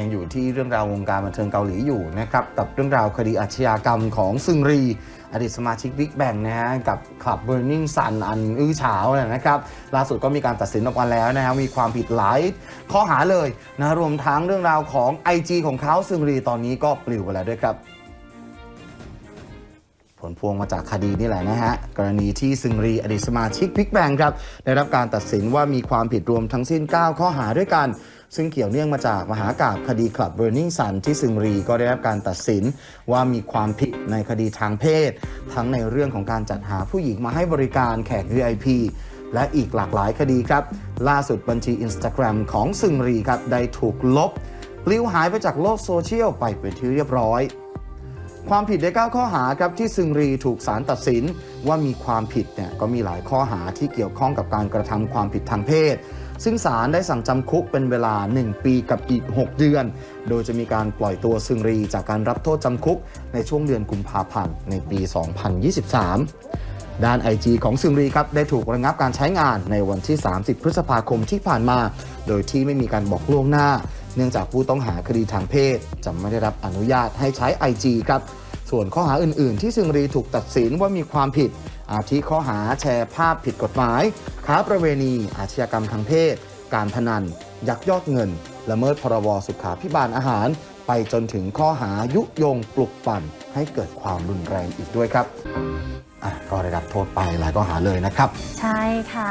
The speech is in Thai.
ยังอยู่ที่เรื่องราววงการบันเทิงเกาหลีอยู่นะครับกับเรื่องราวคดีอาชญากรรมของซึงรีอดีตสมาชิกบิ๊กแบงนะฮะกับคลับ Burning Sun อันอื้อฉาวเนี่ยนะครับล่าสุดก็มีการตัดสินออกมาแล้วนะฮะมีความผิดหลายข้อหาเลยนะรวมทั้งเรื่องราวของ IG ของเขาซึงรีตอนนี้ก็ปลิวไปแล้วด้วยครับผลพวงมาจากคดีนี่แหละนะฮะ กรณีที่ซึงรีอดีตสมาชิกบิ๊กแบงครับ ได้รับการตัดสินว่ามีความผิดรวมทั้งสิ้น 9 ข้อหาด้วยกัน ซึ่งเกี่ยวเนื่องมาจากมหากาบคดีคลับเบอร์นิงสันที่ซึงรีก็ได้รับการตัดสินว่ามีความผิดในคดีทางเพศ ทั้งในเรื่องของการจัดหาผู้หญิงมาให้บริการแขก VIP และอีกหลากหลายคดีครับ ล่าสุดบัญชี Instagram ของซึงรีครับได้ถูกลบปลิวหายไปจากโลกโซเชียลไปเป็นที่เรียบร้อย ความผิดใน9ข้อหาครับที่ซึงรีถูกศาลตัดสิน ว่ามีความผิดเนี่ยก็มีหลายข้อหาที่เกี่ยวข้องกับการกระทำความผิดทางเพศ ซึ่งศาลได้สั่งจำคุกเป็นเวลา 1 ปีกับอีก 6 เดือน โดยจะมีการปล่อยตัวซึงรีจากการรับโทษจำคุกในช่วงเดือนกุมภาพันธ์ในปี 2023ด้าน IG ของซึงรีครับ ได้ถูกระงับการใช้งานในวันที่ 30 พฤษภาคมที่ผ่านมา โดยที่ไม่มีการบอกล่วงหน้า เนื่องจากผู้ต้องหาคดีทางเพศ จะไม่ได้รับอนุญาตให้ใช้ IG ครับ ส่วนข้อหาอื่น ๆ ที่ซึงรีถูกตัดสินว่ามีความผิด อาทิข้อหาแชร์ภาพผิดกฎหมาย ค้าประเวณี อาชญากรรมทางเพศ การพนัน ยักยอกเงิน ละเมิดพรบสุขาพิบาลอาหาร ไปจนถึงข้อหายุยงปลุกปั่น ให้เกิดความรุนแรงอีกด้วยครับก็ได้รับโทษไปหลายข้อหาเลยนะครับ ใช่ค่ะ